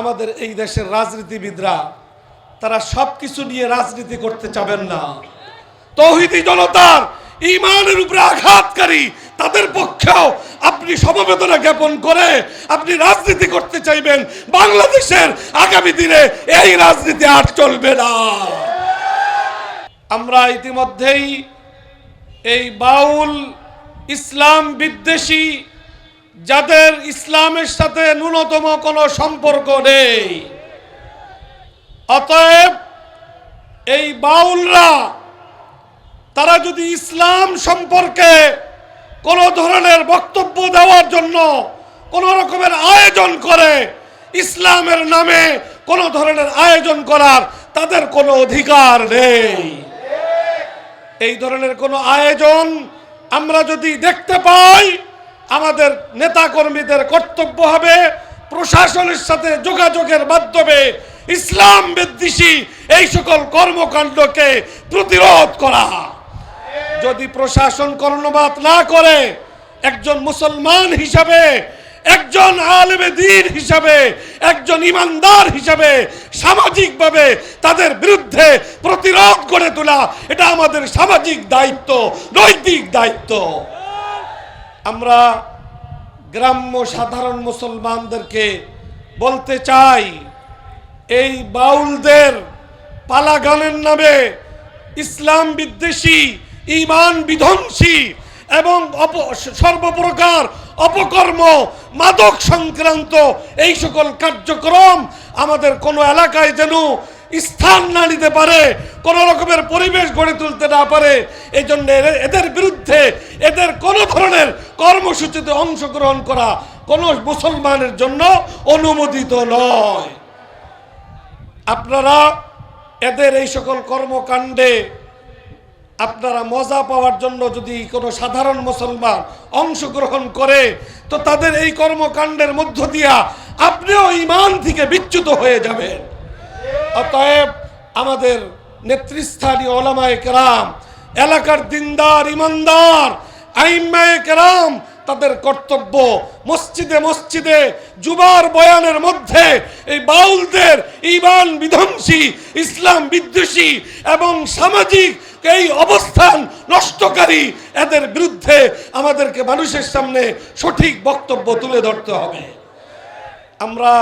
আমাদের এই দেশের রাজনীতিবিদরা, তারা সব কিছু নিয়ে রাজনীতি করতে চাবেন না। তৌহিদি জনতার ইমানের উপরে আঘাতকারী, তাদের পক্ষেও আপনি সমবেদনা জ্ঞাপন করে আপনি রাজনীতি করতে চাইবেন। বাংলাদেশের আগামী দিনে এই রাজনীতি আর চলবে না। আমরা ইতিমধ্যেই এই বাউল, ইসলাম বিদ্বেষী যাদের ইসলামের সাথে ন্যূনতম কোনো সম্পর্ক নেই। অতএব এই বাউলরা, তারা যদি ইসলাম সম্পর্কে কোনো ধরনের বক্তব্য দেওয়ার জন্য কোনো রকমের আয়োজন করে, ইসলামের নামে কোনো ধরনের আয়োজন করার তাদের কোনো অধিকার নেই। এই ধরনের কোনো আয়োজন আমরা যদি দেখতে পাই আমাদের নেতাকর্মীদের কর্তব্য হবে প্রশাসনের সাথে যোগাযোগের মাধ্যমে ইসলাম বিদ্বেষী এই সকল কর্মকাণ্ডকে প্রতিরোধ করা। যদি প্রশাসন কর্ণপাত না করে, একজন মুসলমান হিসাবে, একজন আলেমে দিন হিসাবে, একজন ইমানদার হিসাবে সামাজিকভাবে তাদের বিরুদ্ধে প্রতিরোধ করে তোলা, এটা আমাদের সামাজিক দায়িত্ব, নৈতিক দায়িত্ব। আমরা গ্রাম্য সাধারণ মুসলমানদেরকে বলতে চাই, এই বাউলদের পালা গানের নামে ইসলাম বিদ্বেষী ইমান বিধ্বংসী এবং সর্বপ্রকার অপকর্ম, মাদক সংক্রান্ত এই সকল কার্যক্রম আমাদের কোনো এলাকায় যেন স্থান না নিতে পারে, কোন রকমের পরিবেশ গড়ে তুলতে না পারে এই জন্য এদের- বিরুদ্ধে কর্মসূচিতে অংশগ্রহণ করা কোনো মুসলমানের জন্য অনুমোদিত নয়। আপনারা এদের এই সকল কর্মকাণ্ডে আপনারা মজা পাওয়ার জন্য যদি কোনো সাধারণ মুসলমান অংশগ্রহণ করে, তো তাদের এই কর্মকাণ্ডের মধ্য দিয়া আপনিও ইমান থেকে বিচ্যুত হয়ে যাবেন। অতএব আমাদের নেতৃস্থানীয় ওলামায়ে কেরাম, এলাকার দিনদার, ইমানদার, আইম্মায়ে কেরাম তাদের কর্তব্য মসজিদে মসজিদে জুবার বয়ানের মধ্যে এই বাউলদের ইমান বিধ্বংসী, ইসলাম বিদ্বেষী এবং সামাজিক এই অবস্থান নষ্টকারী, এদের বিরুদ্ধে আমাদেরকে মানুষের সামনে সঠিক বক্তব্য তুলে ধরতে হবে। আমরা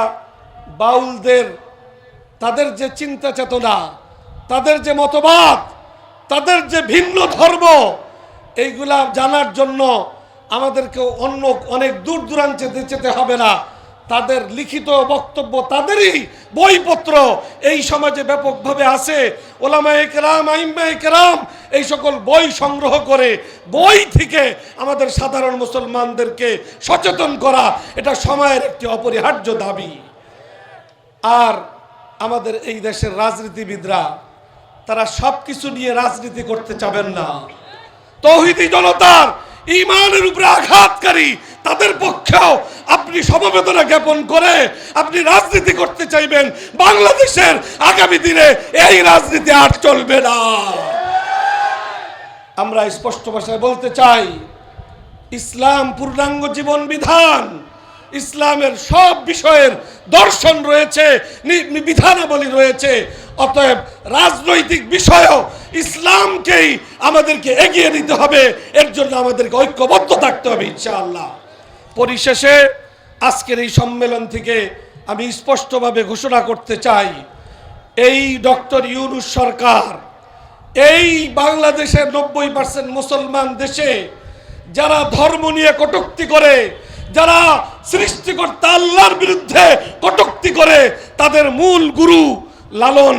বাউলদের, তাদের যে চিন্তা চেতনা, তাদের যে মতবাদ, তাদের যে ভিন্ন ধর্ম, এইগুলা জানার জন্য আমাদেরকে অন্য অনেক দূর দূরান্তে যেতে হবে না। তাদের লিখিত বক্তব্য, তাদেরই বইপত্র এই সমাজে ব্যাপকভাবে আছে। ওলামায়ে কেরাম আইম্মায়ে কেরাম এই সকল বই সংগ্রহ করে, বই থেকে আমাদের সাধারণ মুসলমানদেরকে সচেতন করা, এটা সময়ের একটি অপরিহার্য দাবি। আর আমাদের এই দেশের রাজনীতিবিদরা, তারা সব কিছু নিয়ে রাজনীতি করতে চাবেন না। তৌহিদি জনতার ইমানের উপরে আঘাতকারী, তাদের পক্ষেও আপনি সমবেদনা জ্ঞাপন করে আপনি রাজনীতি করতে চাইবেন, বাংলাদেশের আগামী দিনে এই রাজনীতি আর চলবে না। আমরা স্পষ্ট ভাষায় বলতে চাই, ইসলাম পূর্ণাঙ্গ জীবন বিধান, ইসলামের সব বিষয়ের দর্শন রয়েছে বিধানাবলী রয়েছে অতএব রাজনৈতিক বিষয়েও ইসলামকেই আমাদেরকে এগিয়ে নিতে হবে। এর জন্য আমাদেরকে ঐক্যবদ্ধ থাকতে হবে ইনশাআল্লাহ। পরিশেষে আজকের এই সম্মেলন থেকে আমি স্পষ্টভাবে ঘোষণা করতে চাই, এই ডক্টর ইউনুস সরকার, এই বাংলাদেশের নব্বই পার্সেন্ট মুসলমান দেশে যারা ধর্ম নিয়ে কটুক্তি করে, যারা সৃষ্টিকর্তা আল্লাহর বিরুদ্ধে কটুক্তি করে, তাদের মূল গুরু লালন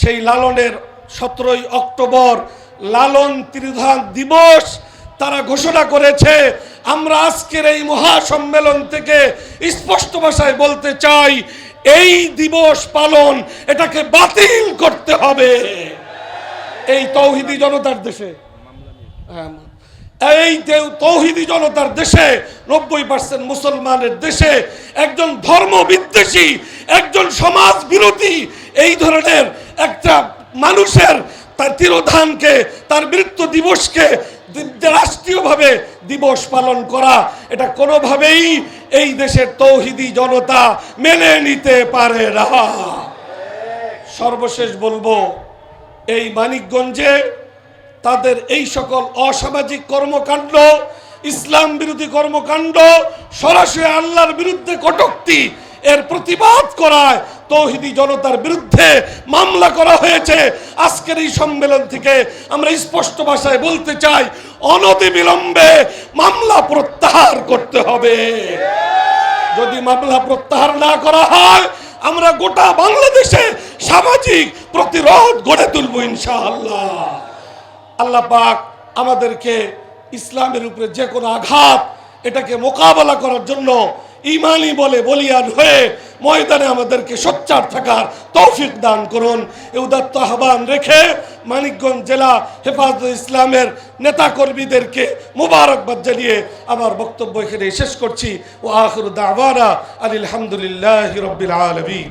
সেই লালনের সতেরোই অক্টোবর লালন ত্রিধান দিবস তারা ঘোষণা করেছে। আমরা আজকের এই মহাসম্মেলন থেকে স্পষ্ট ভাষায় বলতে চাই এই দিবস পালন এটাকে বাতিল করতে হবে। এই তৌহিদি জনতার দেশে হ্যাঁ, এই তৌহিদি জনতার দেশে নব্বই পার্সেন্ট মুসলমানের দেশে একজন ধর্ম বিদ্বেষী একজন সমাজ বিরোধী এই ধরনের একটা মানুষের তার তিরোধানকে, তার মৃত্যু দিবসকে রাষ্ট্রীয়ভাবে দিবস পালন করা, এটা কোনোভাবেই এই দেশের তৌহিদি জনতা মেনে নিতে পারে না। সর্বশেষ বলব, এই মানিকগঞ্জে তাদের এই সকল অসামাজিক কর্মকাণ্ড, ইসলাম বিরোধী কর্মকাণ্ড, সরাসরি আল্লাহর বিরুদ্ধে কটুক্তি এর প্রতিবাদ করায় তৌহিদি জনতার বিরুদ্ধে মামলা করা হয়েছে। আজকের এই সম্মেলন থেকে আমরা স্পষ্ট ভাষায় বলতে চাই অনতি বিলম্বে মামলা প্রত্যাহার করতে হবে। যদি মামলা প্রত্যাহার না করা হয়, আমরা গোটা বাংলাদেশে সামাজিক প্রতিরোধ গড়ে তুলব ইনশাআল্লাহ। আল্লাহ পাক আমাদেরকে ইসলামের উপরে যে কোনো আঘাত এটাকে মোকাবেলা করার জন্য ইমানি বলে বলিয়ান হয়ে ময়দানে আমাদেরকে সোচ্চার থাকার তৌফিক দান করুন। এ উদাত্ত আহ্বান রেখে মানিকগঞ্জ জেলা হেফাজত ইসলামের নেতাকর্মীদেরকে মুবারকবাদ জানিয়ে আমার বক্তব্য এখানে শেষ করছি। ও আখরুদ আওয়ারা আলহামদুলিল্লাহ রবিল আলমী